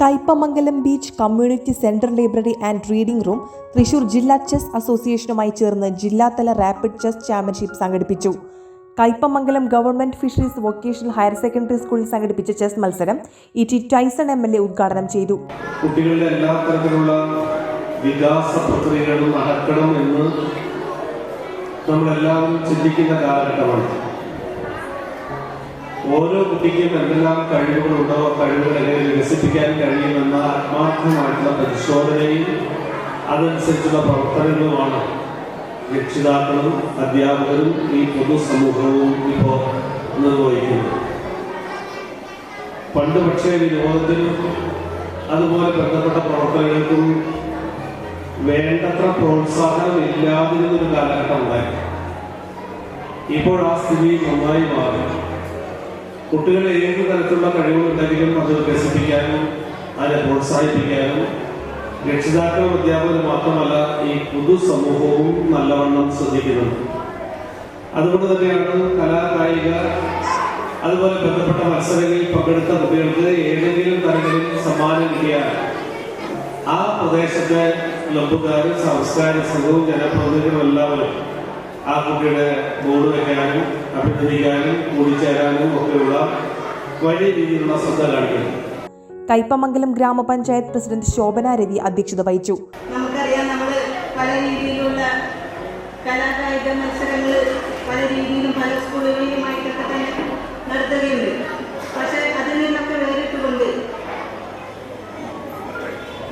Kaipamangalam beach community central library and reading room Thrissur ജില്ലാ chess അസോസിയേഷനുമായി ചേർന്ന് ജില്ലാതല റാപ്പിഡ് ചെസ് ചാമ്പ്യൻഷിപ്പ് സംഘടിപ്പിച്ചു. Kaipamangalam government fisheries vocational higher secondary സ്കൂളിൽ സംഘടിപ്പിച്ച ചെസ് മത്സരം E T Tyson M L A ഉദ്ഘാടനം ചെയ്തു. കുട്ടികളുടെ എല്ലാ തരത്തിലുള്ള വികാസ പ്രക്രിയകളും നടക്കണം എന്ന് നമ്മളെല്ലാവരും ചിന്തിക്കുന്ന കാലഘട്ടമാണ്. ഓരോ കുട്ടിക്കും എന്തെല്ലാം കഴിവുകളുണ്ടോ കഴിവുകൾ എങ്ങനെ വികസിപ്പിക്കാൻ കഴിയുമെന്ന ആത്മാർത്ഥമായിട്ടുള്ള പരിശോധനയും അതനുസരിച്ചുള്ള പ്രവർത്തനങ്ങളുമാണ് രക്ഷിതാക്കളും അധ്യാപകരും ഈ പൊതുസമൂഹവും ഇപ്പോൾ നിർവഹിക്കുന്നത്. പണ്ട് പക്ഷേ വിനോദത്തിനും അതുപോലെ ബന്ധപ്പെട്ട പ്രവർത്തനങ്ങൾക്കും വേണ്ടത്ര പ്രോത്സാഹനം ഇല്ലാതിരുന്നൊരു കാലഘട്ടം ഉണ്ടായി. ഇപ്പോൾ ആ സ്ഥിതി നന്നായി മാറി. കുട്ടികളെ ഏത് തരത്തിലുള്ള കഴിവുകളുണ്ടെങ്കിലും അത് വികസിപ്പിക്കാനും അതിനെ പ്രോത്സാഹിപ്പിക്കാനും രക്ഷിതാക്കളും അധ്യാപകരും മാത്രമല്ല ഈ പൊതുസമൂഹവും നല്ലവണ്ണം ശ്രദ്ധിക്കുന്നുണ്ട് അതുകൊണ്ട് തന്നെയാണ് കലാ കായിക അതുപോലെ ബന്ധപ്പെട്ട മത്സരങ്ങളിൽ പങ്കെടുത്ത കുട്ടികൾക്ക് ഏതെങ്കിലും തരങ്ങളിൽ സമ്മാനം കിട്ടിയാൽ ആ പ്രദേശത്തെ ക്ലബ്ബുകാരും സാംസ്കാരിക സംഘവും ജനപ്രതിനിധികളും എല്ലാവരും ആ കുട്ടിയുടെ ബോർഡ് വെക്കാനും അഭിനന്ദിക്കാനും കൂടിച്ചേരാനും ഒക്കെയുള്ള വലിയ രീതിയിലുള്ള ശ്രദ്ധ കാണിക്കുന്നു. കൈപ്പമംഗലം ഗ്രാമപഞ്ചായത്ത് പ്രസിഡന്റ് ശോഭന രവി അധ്യക്ഷത വഹിച്ചു. നമുക്കറിയാം നമ്മൾ പല രീതിയിലുള്ള കലാകായിക മത്സരങ്ങൾ പല രീതിയിലും പല സ്കൂളുകളിലുമായിട്ടൊക്കെ തന്നെ നടത്തുകയുണ്ട്. പക്ഷേ അതിൽ നിന്നൊക്കെ വേറിട്ടുകൊണ്ട്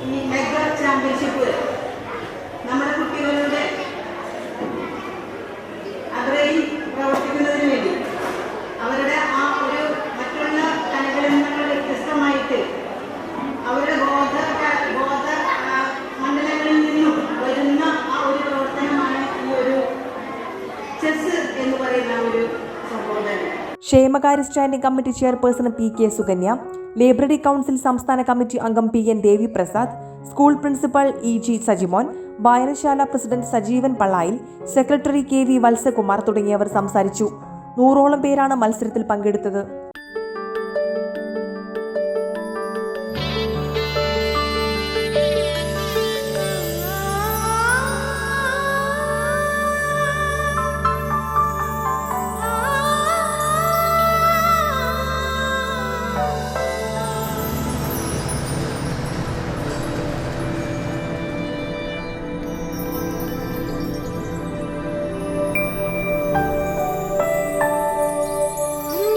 ഈ മെഗാ ചാമ്പ്യൻഷിപ്പ് പറയുന്ന ഒരു ക്ഷേമകാര്യ standing committee chairperson P K Sukanya library council സംസ്ഥാന കമ്മിറ്റി അംഗം P N Devi Prasad school principal E G Sajimon വായനശാല president Sajeevan Pallayil secretary K V Valsakumar തുടങ്ങിയവർ സംസാരിച്ചു. നൂറോളം പേരാണ് മത്സരത്തിൽ പങ്കെടുത്തത്.